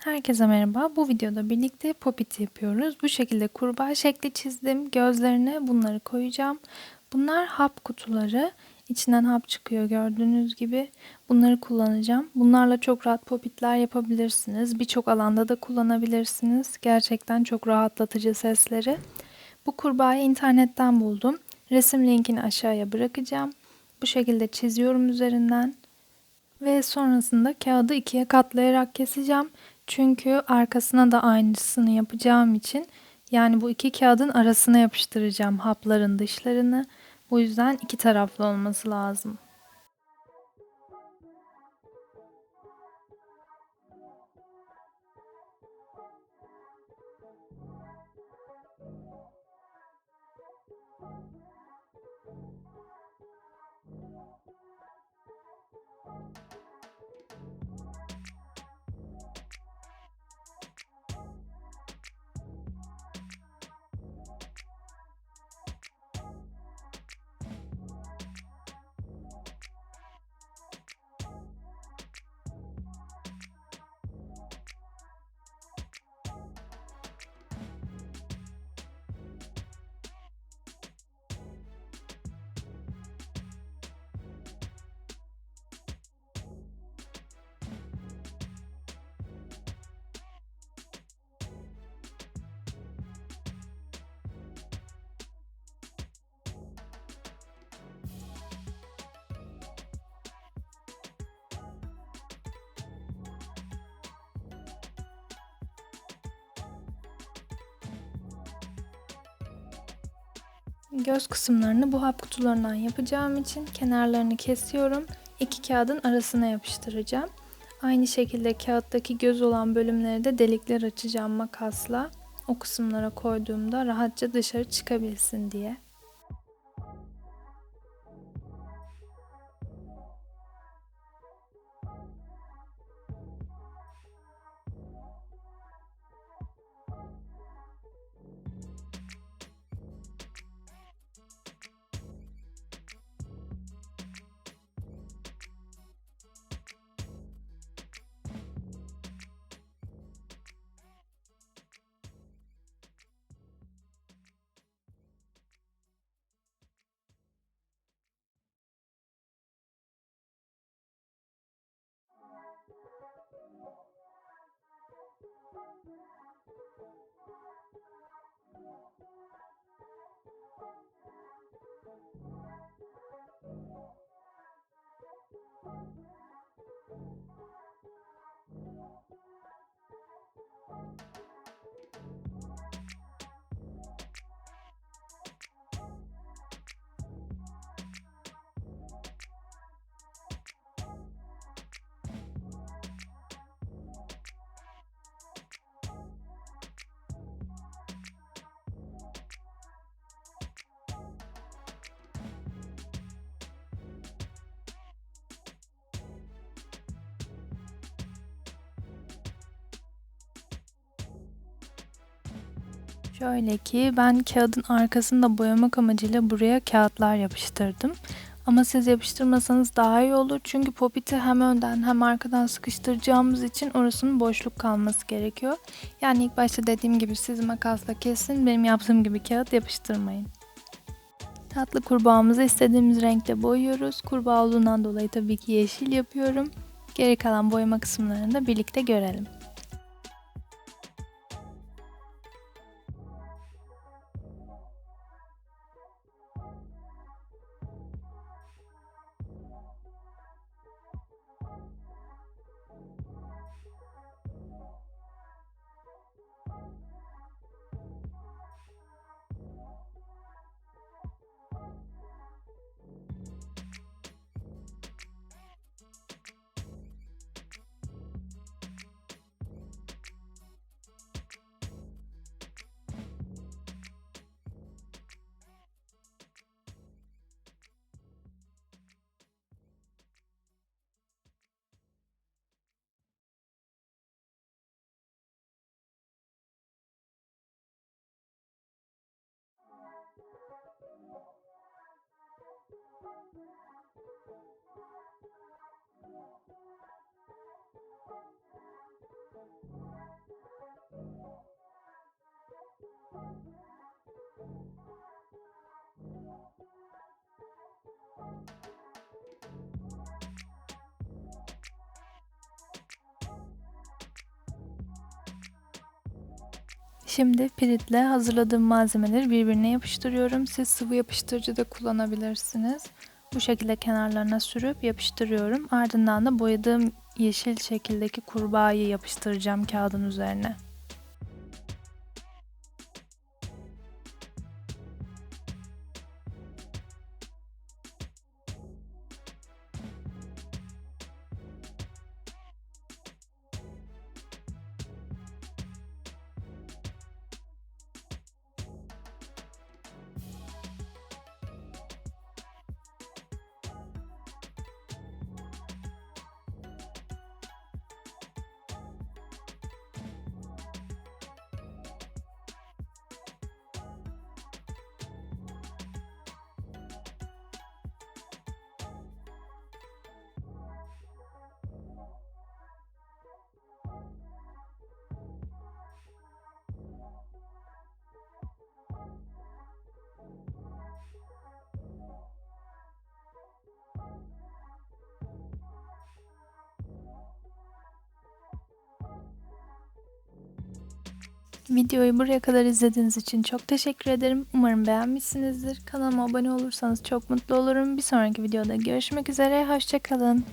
Herkese merhaba. Bu videoda birlikte popit yapıyoruz. Bu şekilde kurbağa şekli çizdim. Gözlerine bunları koyacağım. Bunlar hap kutuları. İçinden hap çıkıyor gördüğünüz gibi. Bunları kullanacağım. Bunlarla çok rahat popitler yapabilirsiniz. Birçok alanda da kullanabilirsiniz. Gerçekten çok rahatlatıcı sesleri. Bu kurbağayı internetten buldum. Resim linkini aşağıya bırakacağım. Bu şekilde çiziyorum üzerinden. Ve sonrasında kağıdı ikiye katlayarak keseceğim. Çünkü arkasına da aynısını yapacağım için yani bu iki kağıdın arasına yapıştıracağım hapların dışlarını. Bu yüzden iki taraflı olması lazım. Göz kısımlarını bu hap kutularından yapacağım için kenarlarını kesiyorum. İki kağıdın arasına yapıştıracağım. Aynı şekilde kağıttaki göz olan bölümleri de delikler açacağım makasla. O kısımlara koyduğumda rahatça dışarı çıkabilsin diye. Şöyle ki ben kağıdın arkasını da boyamak amacıyla buraya kağıtlar yapıştırdım. Ama siz yapıştırmasanız daha iyi olur. Çünkü popiti hem önden hem arkadan sıkıştıracağımız için orasının boşluk kalması gerekiyor. Yani ilk başta dediğim gibi siz makasla kesin. Benim yaptığım gibi kağıt yapıştırmayın. Tatlı kurbağamızı istediğimiz renkte boyuyoruz. Kurbağa olduğundan dolayı tabii ki yeşil yapıyorum. Geri kalan boyama kısımlarını da birlikte görelim. Şimdi piritle hazırladığım malzemeleri birbirine yapıştırıyorum. Siz sıvı yapıştırıcı da kullanabilirsiniz. Bu şekilde kenarlarına sürüp yapıştırıyorum. Ardından da boyadığım yeşil şekildeki kurbağayı yapıştıracağım kağıdın üzerine. Videoyu buraya kadar izlediğiniz için çok teşekkür ederim. Umarım beğenmişsinizdir. Kanalıma abone olursanız çok mutlu olurum. Bir sonraki videoda görüşmek üzere. Hoşçakalın.